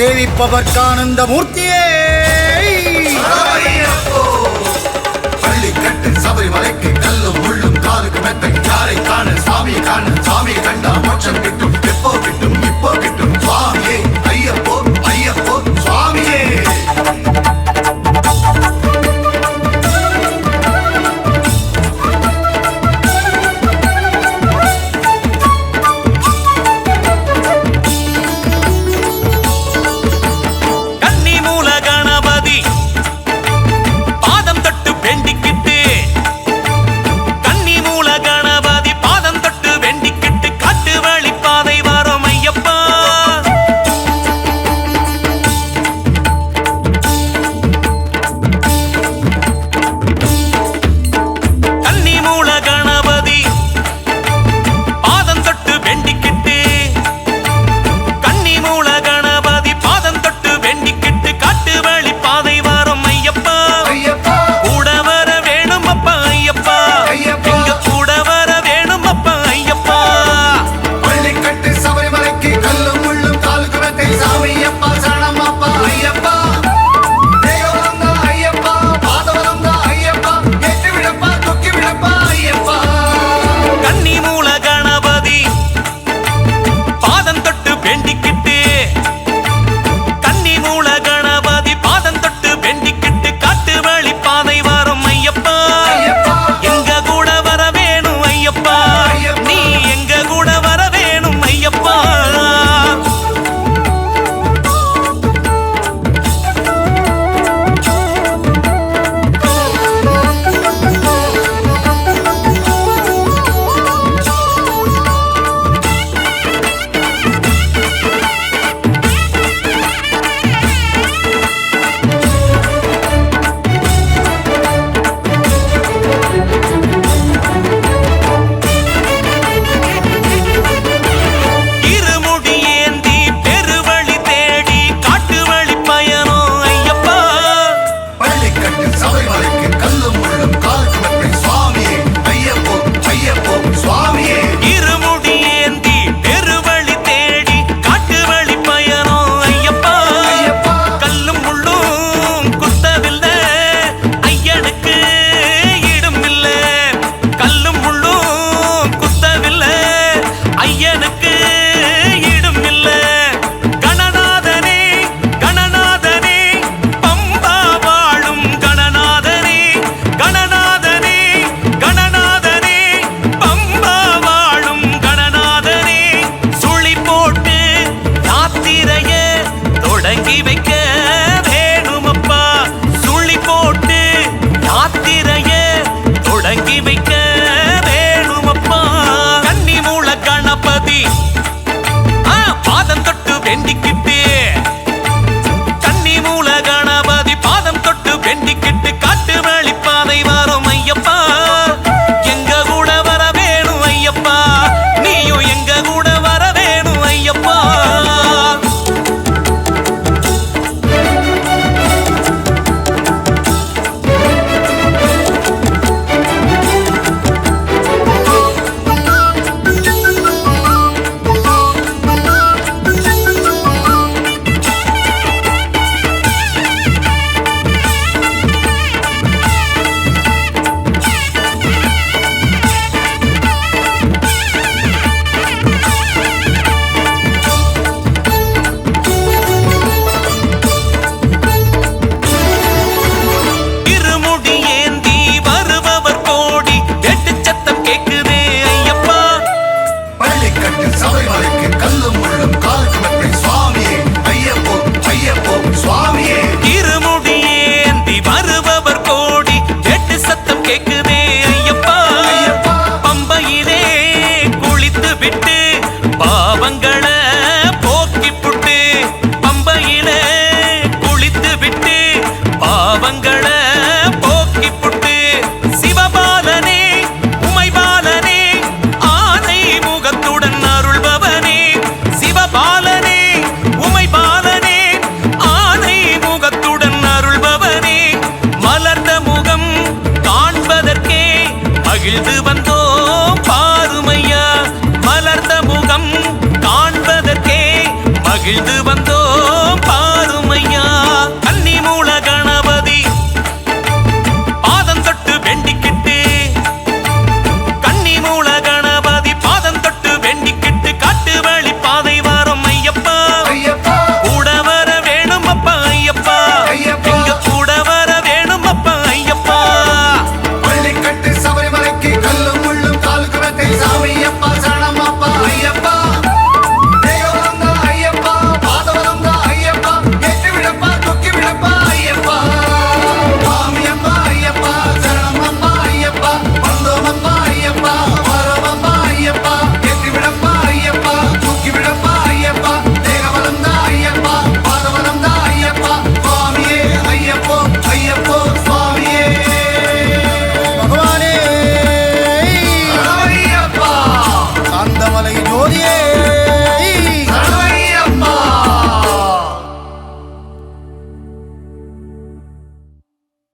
சேவிப்பவர் கானந்த மூர்த்தியே சபரிமலைக்கு கல்லும் முள்ளும் காலுக்கு மெத்தை யாரை காண சுவாமியே பாதம் தொட்டு வேண்டிக்கு மகிழ்ந்து வந்தோம். பாருமையா மலர்ந்த முகம் காண்பதற்கே மகிழ்ந்து வந்தோம்.